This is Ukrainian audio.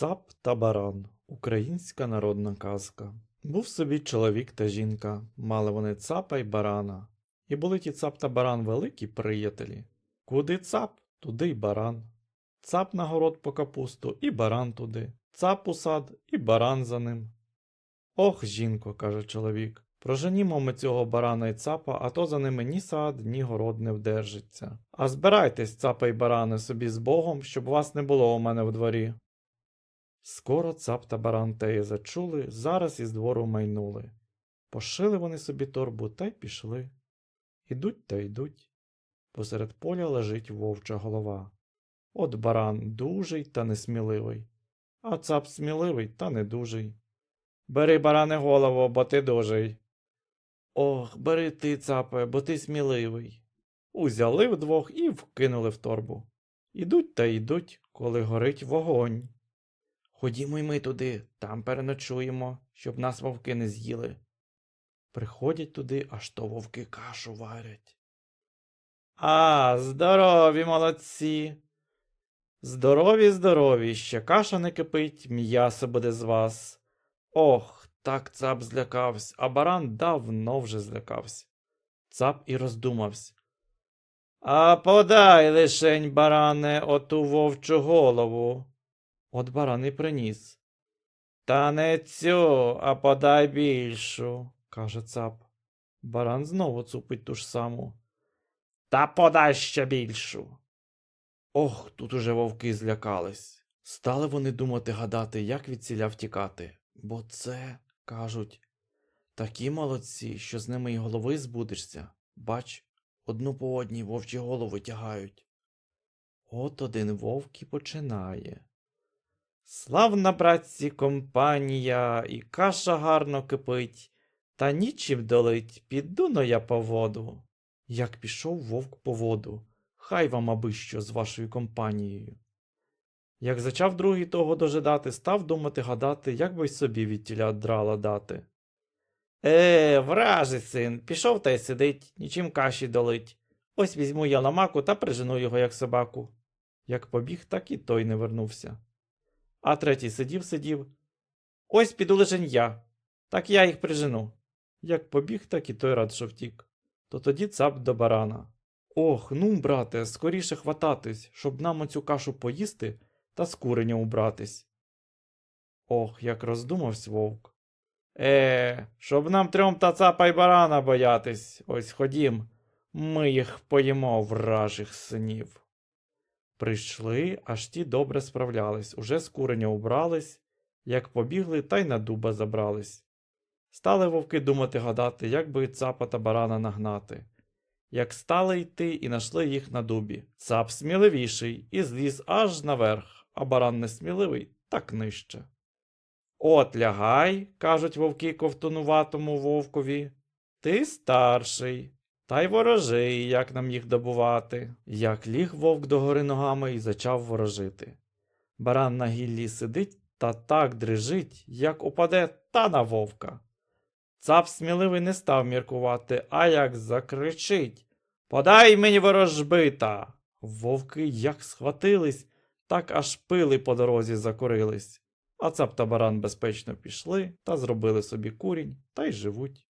Цап та баран українська народна казка. Був собі чоловік та жінка, мали вони цапа й барана. І були ті цап та баран великі приятелі. Куди цап, туди й баран. Цап на город по капусту і баран туди. Цап у сад і баран за ним. Ох, жінко, каже чоловік, проженімо ми цього барана й цапа, а то за ними ні сад, ні город не вдержиться. А збирайтесь, цапа й барани, собі з Богом, щоб вас не було у мене в дворі. Скоро цап та баран теє зачули, зараз із двору майнули. Пошили вони собі торбу та й пішли. Ідуть та йдуть. Посеред поля лежить вовча голова. От баран дужий та несміливий, а цап сміливий та недужий. Бери, баране, голову, бо ти дужий. Ох, бери ти, цапе, бо ти сміливий. Узяли вдвох і вкинули в торбу. Ідуть та йдуть, коли горить вогонь. Ходімо й ми туди, там переночуємо, щоб нас вовки не з'їли. Приходять туди, аж то вовки кашу варять. А, здорові молодці. Здорові, здорові, ще каша не кипить, м'ясо буде з вас. Ох, так цап злякався, а баран давно вже злякався. Цап і роздумався. А подай лишень, баране, оту вовчу голову. От баран і приніс. Та не цю, а подай більшу, каже цап. Баран знову цупить ту ж саму. Та подай ще більшу. Ох, тут уже вовки злякались. Стали вони думати гадати, як від ціля втікати. Бо це, кажуть, такі молодці, що з ними й голови збудешся. Бач, одну по одній вовчі голови тягають. От один вовк і починає. Славна, братці, компанія, і каша гарно кипить, та нічим долить, піду но я по воду. Як пішов вовк по воду, хай вам аби що з вашою компанією. Як зачав другий того дожидати, став думати гадати, як би й собі від тіля драла дати. Е, вражий син, пішов та й сидить, нічим каші долить. Ось візьму я ламаку та прижену його, як собаку. Як побіг, так і той не вернувся. А третій сидів, сидів. Ось піду лишень я. Так я їх прижену. Як побіг, так і той рад, що втік. То тоді цап до барана. Ох, ну, брате, скоріше хвататись, щоб нам оцю кашу поїсти та з куреня убратись. Ох, як роздумався вовк. Е, щоб нам трьом та цапа й барана боятись, ось ходім, ми їх поїмо вражих синів. Прийшли, аж ті добре справлялись, уже з куреня убрались, як побігли, та й на дуба забрались. Стали вовки думати гадати, як би цапа та барана нагнати. Як стали йти і нашли їх на дубі. Цап сміливіший і зліз аж наверх, а баран несміливий так нижче. От лягай, кажуть вовки ковтунуватому вовкові. Ти старший, та й ворожий, як нам їх добувати. Як ліг вовк догори ногами і зачав ворожити. Баран на гіллі сидить та так дрижить, як упаде та на вовка. Цап сміливий не став міркувати, а як закричить Подай мені ворожбита. Вовки як схватились, так аж пили по дорозі закурились. А цап та баран безпечно пішли та зробили собі курінь та й живуть.